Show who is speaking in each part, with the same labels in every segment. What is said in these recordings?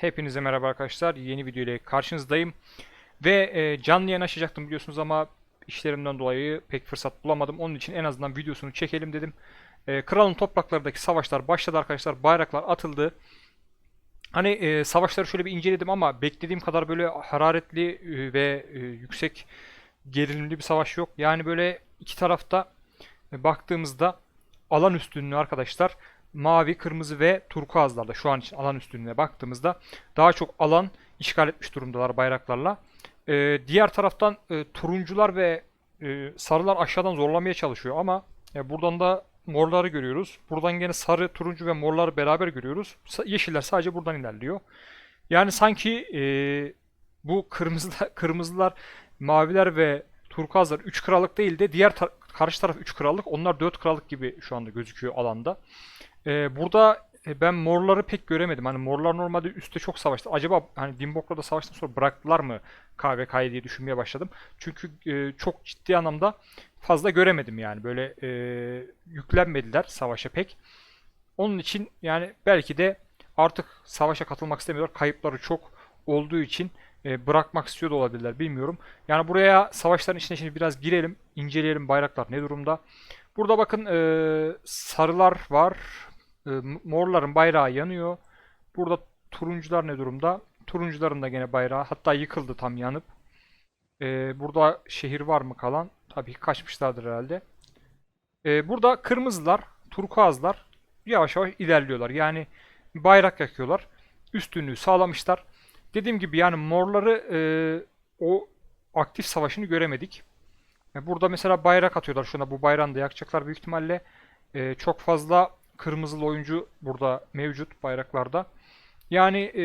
Speaker 1: Hepinize merhaba arkadaşlar. Yeni video ile karşınızdayım. Ve e, canlı yayın açacaktım biliyorsunuz ama işlerimden dolayı pek fırsat bulamadım. Onun için en azından videosunu çekelim dedim. E, Kralın topraklarındaki savaşlar başladı arkadaşlar. Bayraklar atıldı. Hani e, savaşları şöyle bir inceledim ama beklediğim kadar böyle hararetli e, ve e, yüksek gerilimli bir savaş yok. Yani böyle iki tarafta e, baktığımızda alan üstünlüğü arkadaşlar mavi, kırmızı ve turkuazlarda şu an için alan üstünlüğüne baktığımızda daha çok alan işgal etmiş durumdalar bayraklarla. Ee, diğer taraftan e, turuncular ve e, sarılar aşağıdan zorlamaya çalışıyor ama e, buradan da morları görüyoruz. Buradan gene sarı, turuncu ve morları beraber görüyoruz. Yeşiller sadece buradan ilerliyor. Yani sanki e, bu kırmızılar, kırmızılar, maviler ve turkuazlar 3 krallık değil de diğer karşı taraf 3 krallık. Onlar 4 krallık gibi şu anda gözüküyor alanda. Ee, burada e, ben morları pek göremedim. Hani morlar normalde üstte çok savaştı. Acaba hani Dimbok'la savaştan sonra bıraktılar mı KVK'yı diye düşünmeye başladım. Çünkü e, çok ciddi anlamda fazla göremedim yani. Böyle e, yüklenmediler savaşa pek. Onun için yani belki de artık savaşa katılmak istemiyorlar. Kayıpları çok olduğu için e, bırakmak istiyor da olabilirler. Bilmiyorum. Yani buraya savaşların içine şimdi biraz girelim. inceleyelim bayraklar ne durumda. Burada bakın e, sarılar var. E, morların bayrağı yanıyor. Burada turuncular ne durumda? Turuncuların da gene bayrağı hatta yıkıldı tam yanıp. Burada şehir var mı kalan? Tabii kaçmışlardır herhalde. Burada kırmızılar, turkuazlar yavaş yavaş ilerliyorlar. Yani bayrak yakıyorlar. Üstünlüğü sağlamışlar. Dediğim gibi yani morları e, o aktif savaşını göremedik. E, Burada mesela bayrak atıyorlar şuna. Bu bayrağını da yakacaklar büyük ihtimalle. E, çok fazla kırmızılı oyuncu burada mevcut bayraklarda. Yani e,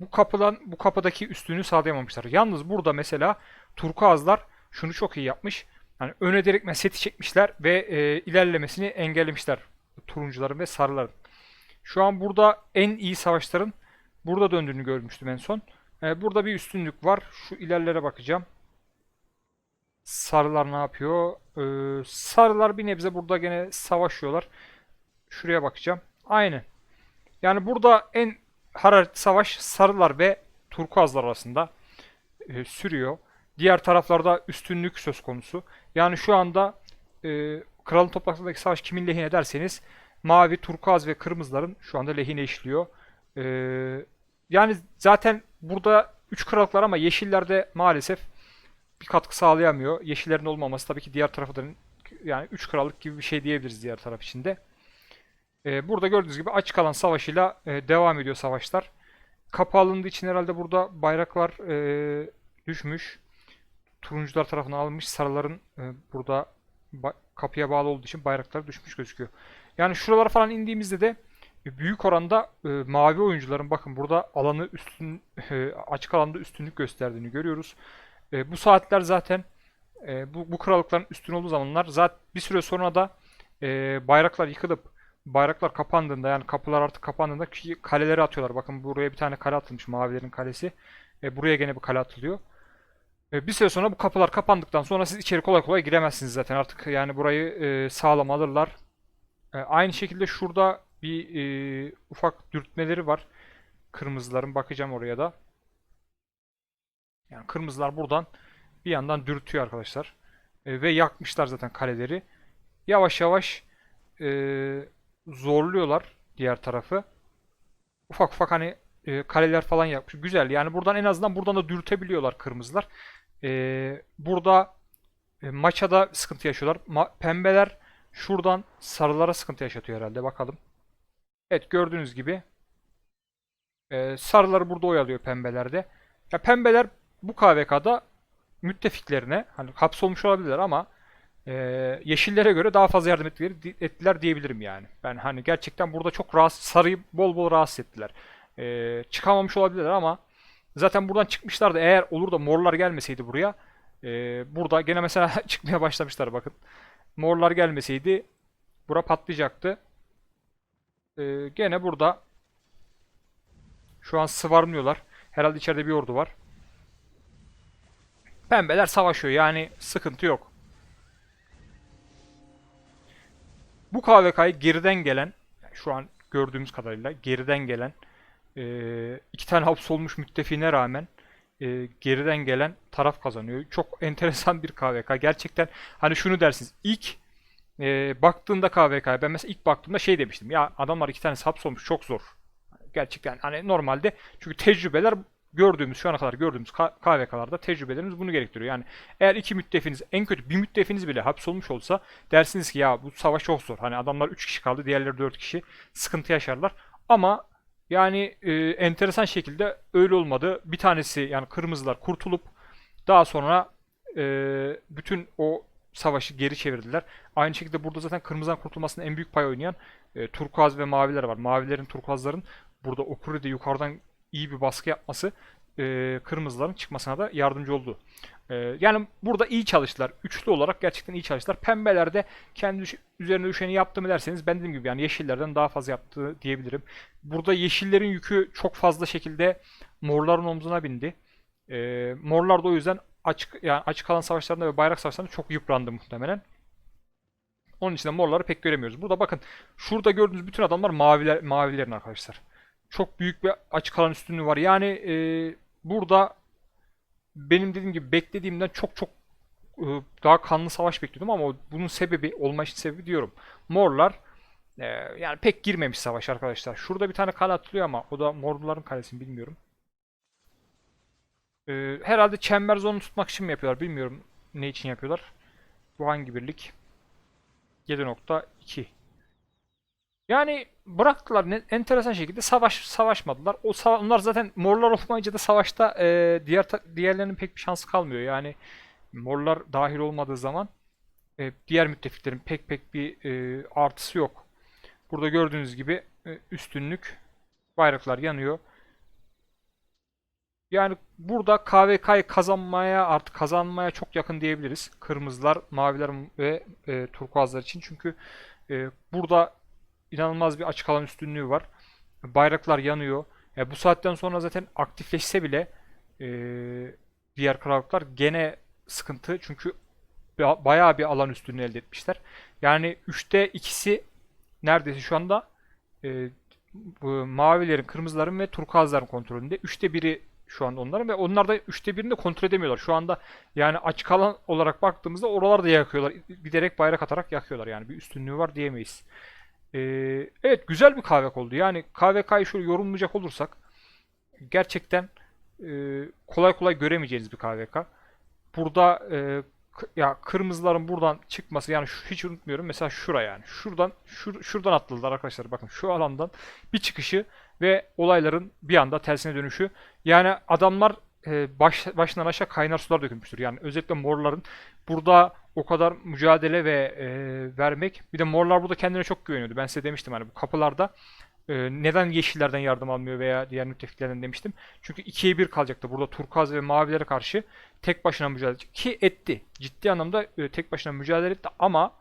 Speaker 1: bu kapıdan bu kapıdaki üstünlüğü sağlayamamışlar. Yalnız burada mesela turkuazlar şunu çok iyi yapmış. Yani öne direkt seti çekmişler ve e, ilerlemesini engellemişler turuncuların ve sarıların. Şu an burada en iyi savaşların burada döndüğünü görmüştüm en son. E, burada bir üstünlük var. Şu ilerlere bakacağım. Sarılar ne yapıyor? Ee, sarılar bir nebze burada gene savaşıyorlar. Şuraya bakacağım. Aynen. Yani burada en hararetli savaş sarılar ve turkuazlar arasında e, sürüyor. Diğer taraflarda üstünlük söz konusu. Yani şu anda e, kralın topraklarındaki savaş kimin lehine derseniz mavi, turkuaz ve kırmızıların şu anda lehine işliyor. E, yani zaten burada 3 krallıklar ama yeşillerde maalesef bir katkı sağlayamıyor. Yeşillerin olmaması tabii ki diğer tarafı yani 3 krallık gibi bir şey diyebiliriz diğer taraf içinde. Ee, burada gördüğünüz gibi açık alan savaşıyla e, devam ediyor savaşlar. Kapı alındığı için herhalde burada bayraklar e, düşmüş. Turuncular tarafından alınmış. Sarıların e, burada kapıya bağlı olduğu için bayraklar düşmüş gözüküyor. Yani şuralara falan indiğimizde de büyük oranda e, mavi oyuncuların bakın burada alanı üstün e, açık alanda üstünlük gösterdiğini görüyoruz. E, bu saatler zaten e, bu, bu krallıkların üstün olduğu zamanlar zaten bir süre sonra da e, bayraklar yıkılıp bayraklar kapandığında yani kapılar artık kapandığında kaleleri atıyorlar. Bakın buraya bir tane kale atılmış mavilerin kalesi. E, buraya gene bir kale atılıyor. E, bir süre sonra bu kapılar kapandıktan sonra siz içeri kolay kolay giremezsiniz zaten artık yani burayı e, sağlam alırlar. E, aynı şekilde şurada bir e, ufak dürtmeleri var. Kırmızıların bakacağım oraya da. Yani kırmızılar buradan bir yandan dürtüyor arkadaşlar. E, ve yakmışlar zaten kaleleri. Yavaş yavaş e, zorluyorlar diğer tarafı. Ufak ufak hani e, kaleler falan yapmış. Güzel. Yani buradan en azından buradan da dürtebiliyorlar kırmızılar. E, burada e, maça da sıkıntı yaşıyorlar. Ma- pembeler şuradan sarılara sıkıntı yaşatıyor herhalde. Bakalım. Evet gördüğünüz gibi e, sarıları burada oyalıyor pembelerde. Ya pembeler bu KVK'da müttefiklerine hani hapsolmuş olabilirler ama e, yeşillere göre daha fazla yardım ettiler, ettiler diyebilirim yani. Ben hani gerçekten burada çok rahatsız, sarıyı bol bol rahatsız ettiler. E, çıkamamış olabilirler ama zaten buradan çıkmışlardı. Eğer olur da morlar gelmeseydi buraya e, burada gene mesela çıkmaya başlamışlar bakın. Morlar gelmeseydi bura patlayacaktı. E, gene burada şu an sıvarmıyorlar. Herhalde içeride bir ordu var. Pembeler savaşıyor yani sıkıntı yok. Bu KVK'yı geriden gelen, şu an gördüğümüz kadarıyla geriden gelen Ee, iki tane hapsolmuş müttefiğine rağmen e, geriden gelen taraf kazanıyor. Çok enteresan bir KVK. Gerçekten hani şunu dersiniz. İlk e, baktığında KVK'ya ben mesela ilk baktığımda şey demiştim. Ya adamlar iki tane hapsolmuş çok zor. Gerçekten hani normalde çünkü tecrübeler gördüğümüz şu ana kadar gördüğümüz KVK'larda tecrübelerimiz bunu gerektiriyor. Yani eğer iki müttefiniz en kötü bir müttefiniz bile hapsolmuş olsa dersiniz ki ya bu savaş çok zor. Hani adamlar 3 kişi kaldı diğerleri 4 kişi sıkıntı yaşarlar. Ama yani e, enteresan şekilde öyle olmadı. Bir tanesi yani kırmızılar kurtulup daha sonra e, bütün o savaşı geri çevirdiler. Aynı şekilde burada zaten kırmızıdan kurtulmasında en büyük pay oynayan e, turkuaz ve maviler var. Mavilerin, turkuazların burada Okuri'de yukarıdan iyi bir baskı yapması e, kırmızıların çıkmasına da yardımcı oldu. E, yani burada iyi çalıştılar. Üçlü olarak gerçekten iyi çalıştılar. Pembeler de kendi üzerine düşeni yaptı mı derseniz ben dediğim gibi yani yeşillerden daha fazla yaptı diyebilirim. Burada yeşillerin yükü çok fazla şekilde morların omzuna bindi. E, morlar da o yüzden açık yani açık kalan savaşlarında ve bayrak savaşlarında çok yıprandı muhtemelen. Onun için de morları pek göremiyoruz. Burada bakın şurada gördüğünüz bütün adamlar maviler mavilerin arkadaşlar. Çok büyük bir açık alan üstünlüğü var. Yani e, burada benim dediğim gibi beklediğimden çok çok e, daha kanlı savaş bekliyordum ama bunun sebebi olma için sebebi diyorum. Morlar e, yani pek girmemiş savaş arkadaşlar. Şurada bir tane kale atılıyor ama o da morluların kalesi mi bilmiyorum. E, herhalde çember zonu tutmak için mi yapıyorlar bilmiyorum ne için yapıyorlar. Bu hangi birlik? 7.2 yani bıraktılar ne, enteresan şekilde savaş savaşmadılar. O sava- onlar zaten morlar olmayınca da savaşta e, diğer diğerlerinin pek bir şansı kalmıyor. Yani morlar dahil olmadığı zaman e, diğer müttefiklerin pek pek bir e, artısı yok. Burada gördüğünüz gibi e, üstünlük bayraklar yanıyor. Yani burada KVK'yı kazanmaya artık kazanmaya çok yakın diyebiliriz. Kırmızılar, maviler ve e, turkuazlar için. Çünkü e, burada inanılmaz bir açık alan üstünlüğü var. Bayraklar yanıyor. E, bu saatten sonra zaten aktifleşse bile e, diğer krallıklar gene sıkıntı. Çünkü ba- bayağı bir alan üstünlüğü elde etmişler. Yani 3'te ikisi neredeyse şu anda e, mavilerin, kırmızıların ve turkuazların kontrolünde. Üçte biri şu anda onların ve onlar da üçte birini de kontrol edemiyorlar. Şu anda yani açık alan olarak baktığımızda oraları da yakıyorlar. Giderek bayrak atarak yakıyorlar yani. Bir üstünlüğü var diyemeyiz. Ee, evet güzel bir KVK oldu. Yani KVK'yı şöyle yorumlayacak olursak gerçekten e, kolay kolay göremeyeceğiniz bir KVK. Burada e, ya kırmızıların buradan çıkması yani şu, hiç unutmuyorum. Mesela şura yani. Şuradan şur, şuradan atladılar arkadaşlar. Bakın şu alandan bir çıkışı ve olayların bir anda tersine dönüşü. Yani adamlar e, baş, başından aşağı kaynar sular dökülmüştür. Yani özellikle morların burada o kadar mücadele ve e, vermek. Bir de morlar burada kendine çok güveniyordu. Ben size demiştim hani bu kapılarda e, neden yeşillerden yardım almıyor veya diğer müttefiklerden demiştim. Çünkü ikiye bir kalacaktı. Burada turkuaz ve mavilere karşı tek başına mücadele edecek. Ki etti. Ciddi anlamda e, tek başına mücadele etti ama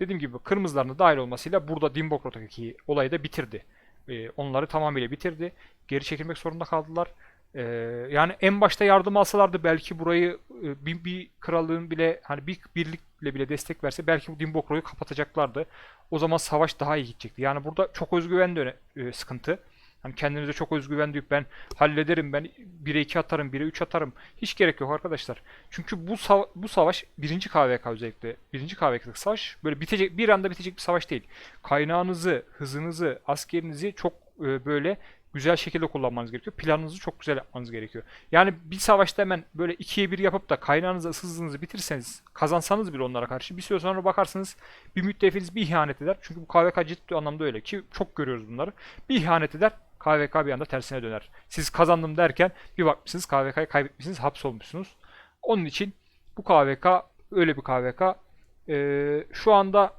Speaker 1: dediğim gibi kırmızıların da dahil olmasıyla burada Dimbokro'daki olayı da bitirdi. E, onları tamamıyla bitirdi. Geri çekilmek zorunda kaldılar. E, yani en başta yardım alsalardı belki burayı e, bir, bir krallığın bile hani bir birlikle bile destek verse belki bu Dimbokro'yu kapatacaklardı. O zaman savaş daha iyi gidecekti. Yani burada çok özgüven de e, sıkıntı. Hani kendinize çok özgüven duyup ben hallederim, ben 1'e 2 atarım, 1'e 3 atarım. Hiç gerek yok arkadaşlar. Çünkü bu sava- bu savaş birinci KVK özellikle birinci KVK'lık savaş böyle bitecek bir anda bitecek bir savaş değil. Kaynağınızı, hızınızı, askerinizi çok e, böyle güzel şekilde kullanmanız gerekiyor. Planınızı çok güzel yapmanız gerekiyor. Yani bir savaşta hemen böyle ikiye bir yapıp da kaynağınızı, hızınızı bitirseniz, kazansanız bile onlara karşı bir süre sonra bakarsınız bir müttefiniz bir ihanet eder. Çünkü bu KVK ciddi anlamda öyle ki çok görüyoruz bunları. Bir ihanet eder, KVK bir anda tersine döner. Siz kazandım derken bir bakmışsınız KVK'yı kaybetmişsiniz, hapsolmuşsunuz. Onun için bu KVK öyle bir KVK. Ee, şu anda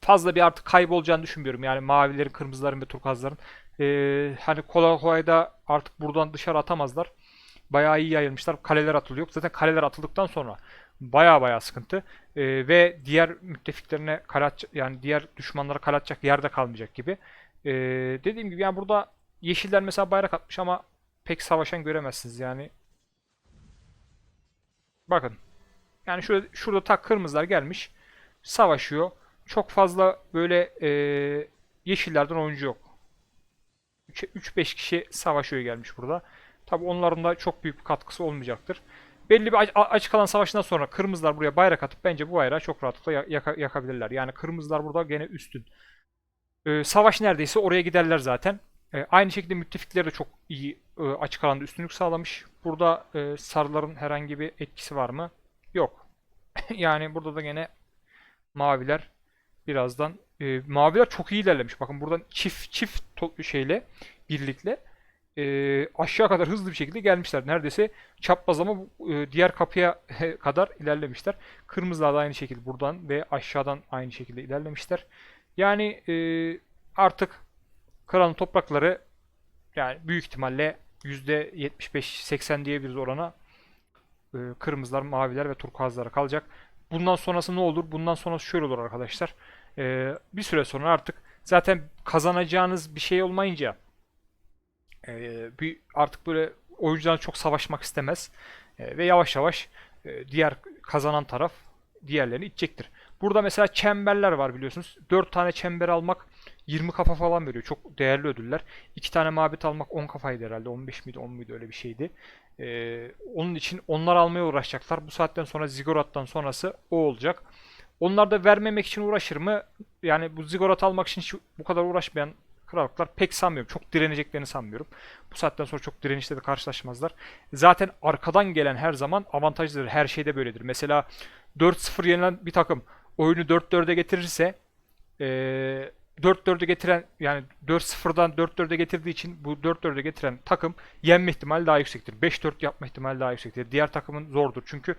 Speaker 1: fazla bir artık kaybolacağını düşünmüyorum. Yani mavilerin, kırmızıların ve turkuazların. Ee, hani kolay artık buradan dışarı atamazlar. Bayağı iyi yayılmışlar. Kaleler atılıyor. Zaten kaleler atıldıktan sonra bayağı bayağı sıkıntı. Ee, ve diğer müttefiklerine kale atacak- yani diğer düşmanlara kale atacak yerde kalmayacak gibi. Ee, dediğim gibi yani burada yeşiller mesela bayrak atmış ama pek savaşan göremezsiniz yani. Bakın. Yani şurada, şurada tak kırmızılar gelmiş. Savaşıyor. Çok fazla böyle eee, yeşillerden oyuncu yok. 3-5 kişi savaşıyor gelmiş burada. Tabi onların da çok büyük bir katkısı olmayacaktır. Belli bir açık alan savaşından sonra kırmızılar buraya bayrak atıp bence bu bayrağı çok rahatlıkla ya- yaka- yakabilirler. Yani kırmızılar burada gene üstün. Ee, savaş neredeyse oraya giderler zaten. Ee, aynı şekilde müttefikleri de çok iyi e, açık alanda üstünlük sağlamış. Burada e, sarıların herhangi bir etkisi var mı? Yok. yani burada da gene maviler birazdan e, maviler çok iyi ilerlemiş. Bakın buradan çift çift şeyle birlikle e, aşağı kadar hızlı bir şekilde gelmişler. Neredeyse çaprazlama bu, e, diğer kapıya kadar ilerlemişler. Kırmızılar da aynı şekilde buradan ve aşağıdan aynı şekilde ilerlemişler. Yani e, artık kralın toprakları yani büyük ihtimalle %75-80 diyebiliriz orana e, kırmızılar, maviler ve turkuazlara kalacak. Bundan sonrası ne olur? Bundan sonrası şöyle olur arkadaşlar. E, bir süre sonra artık zaten kazanacağınız bir şey olmayınca e, bir artık böyle oyuncular çok savaşmak istemez E, ve yavaş yavaş e, diğer kazanan taraf diğerlerini itecektir. Burada mesela çemberler var biliyorsunuz. 4 tane çember almak 20 kafa falan veriyor. Çok değerli ödüller. 2 tane mabet almak 10 kafaydı herhalde. 15 miydi 10 muydu öyle bir şeydi. Ee, onun için onlar almaya uğraşacaklar. Bu saatten sonra Zigorat'tan sonrası o olacak. Onlar da vermemek için uğraşır mı? Yani bu Zigorat almak için şu, bu kadar uğraşmayan krallıklar pek sanmıyorum. Çok direneceklerini sanmıyorum. Bu saatten sonra çok direnişle de karşılaşmazlar. Zaten arkadan gelen her zaman avantajlıdır. Her şeyde böyledir. Mesela 4-0 yenilen bir takım oyunu 4-4'e getirirse eee 4-4'e getiren yani 4-0'dan 4-4'e getirdiği için bu 4-4'e getiren takım yenme ihtimali daha yüksektir. 5-4 yapma ihtimali daha yüksektir. Diğer takımın zordur. Çünkü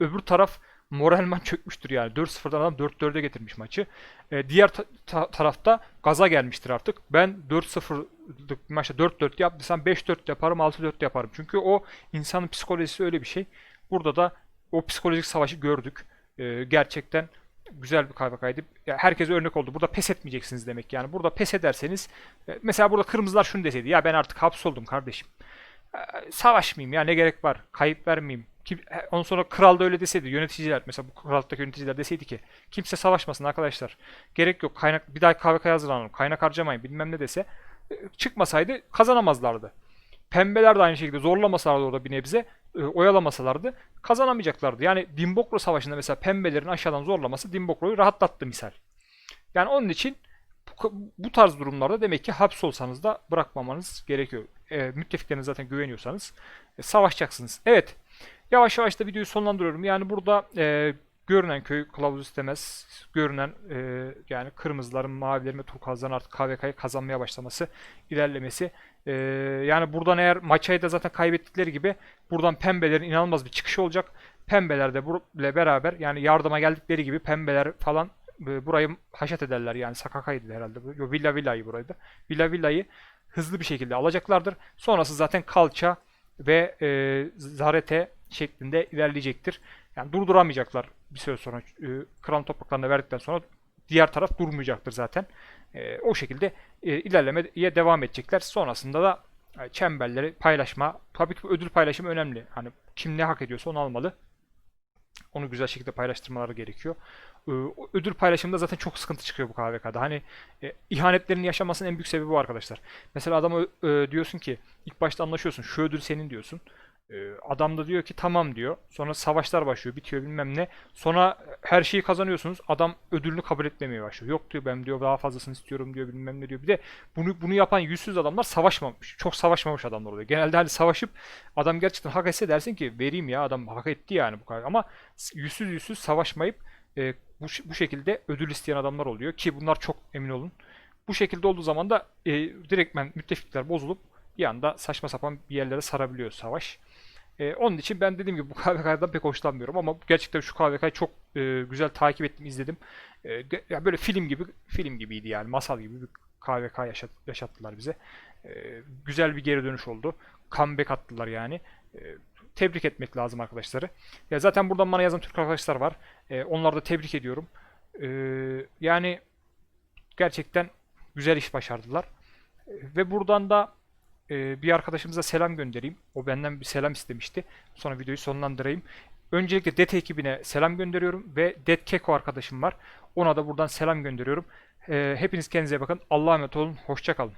Speaker 1: öbür taraf moralman çökmüştür yani. 4-0'dan adam 4-4'e getirmiş maçı. Ee, diğer ta- ta- tarafta gaza gelmiştir artık. Ben 4-0'lık bir maçta 4-4 yaptıysam 5-4 yaparım, 6-4 yaparım. Çünkü o insanın psikolojisi öyle bir şey. Burada da o psikolojik savaşı gördük. Ee, gerçekten güzel bir KVK'ydı. Ya herkese örnek oldu. Burada pes etmeyeceksiniz demek yani. Burada pes ederseniz e, mesela burada kırmızılar şunu deseydi. Ya ben artık hapsoldum kardeşim. E, Savaşmayayım ya ne gerek var? Kayıp vermeyeyim. E, ondan sonra kral da öyle deseydi. Yöneticiler mesela bu krallıktaki yöneticiler deseydi ki kimse savaşmasın arkadaşlar. Gerek yok. Kaynak bir daha KVK'ya hazırlanalım. Kaynak harcamayın bilmem ne dese e, çıkmasaydı kazanamazlardı. Pembeler de aynı şekilde zorlamasalardı orada bir nebze, e, oyalamasalardı kazanamayacaklardı. Yani Dimbokro Savaşı'nda mesela pembelerin aşağıdan zorlaması Dimbokro'yu rahatlattı misal. Yani onun için bu, tarz durumlarda demek ki hapsolsanız da bırakmamanız gerekiyor. E, müttefiklerinize zaten güveniyorsanız e, savaşacaksınız. Evet. Yavaş yavaş da videoyu sonlandırıyorum. Yani burada e, görünen köy kılavuz istemez. Görünen e, yani kırmızıların, mavilerin ve turkuazların artık KVK'yı kazanmaya başlaması, ilerlemesi. E, yani buradan eğer maçayı da zaten kaybettikleri gibi buradan pembelerin inanılmaz bir çıkışı olacak. Pembeler de ile beraber yani yardıma geldikleri gibi pembeler falan e, burayı haşat ederler yani Sakaka'ydı herhalde. Yo, Villa Villa'yı buraydı. Villa Villa'yı hızlı bir şekilde alacaklardır. Sonrası zaten Kalça ve e, Zarete şeklinde ilerleyecektir. Yani durduramayacaklar bir süre sonra. E, Kran topraklarını verdikten sonra diğer taraf durmayacaktır zaten. E, o şekilde e, ilerlemeye devam edecekler. Sonrasında da e, çemberleri paylaşma. Tabii ki ödül paylaşımı önemli. Hani kim ne hak ediyorsa onu almalı. Onu güzel şekilde paylaştırmaları gerekiyor. Ee, o ödül paylaşımında zaten çok sıkıntı çıkıyor bu KVK'da. Hani e, ihanetlerin yaşamasının en büyük sebebi bu arkadaşlar. Mesela adama e, diyorsun ki ilk başta anlaşıyorsun. Şu ödül senin diyorsun. E, adam da diyor ki tamam diyor. Sonra savaşlar başlıyor, bitiyor bilmem ne. Sonra her şeyi kazanıyorsunuz. Adam ödülünü kabul etmemeye başlıyor. Yok diyor ben diyor daha fazlasını istiyorum diyor bilmem ne diyor. Bir de bunu bunu yapan yüzsüz adamlar savaşmamış. Çok savaşmamış adamlar oluyor. Genelde hani savaşıp adam gerçekten hak etse dersin ki vereyim ya adam hak etti yani bu kadar. Ama yüzsüz yüzsüz savaşmayıp e, bu, bu şekilde ödül isteyen adamlar oluyor ki bunlar çok emin olun. Bu şekilde olduğu zaman da e, direktmen müttefikler bozulup bir anda saçma sapan bir yerlere sarabiliyor savaş. E, onun için ben dediğim gibi bu KVK'dan pek hoşlanmıyorum ama gerçekten şu KVK'yı çok e, güzel takip ettim, izledim. E, ya böyle film gibi film gibiydi yani masal gibi bir KVK yaşat, yaşattılar bize. E, güzel bir geri dönüş oldu. Comeback attılar yani. E, tebrik etmek lazım arkadaşları. Ya zaten buradan bana yazan Türk arkadaşlar var. E, onları da tebrik ediyorum. E, yani gerçekten güzel iş başardılar. E, ve buradan da e, bir arkadaşımıza selam göndereyim. O benden bir selam istemişti. Sonra videoyu sonlandırayım. Öncelikle Det ekibine selam gönderiyorum ve Det Keko arkadaşım var. Ona da buradan selam gönderiyorum. E, hepiniz kendinize bakın. Allah'a emanet olun. Hoşça kalın.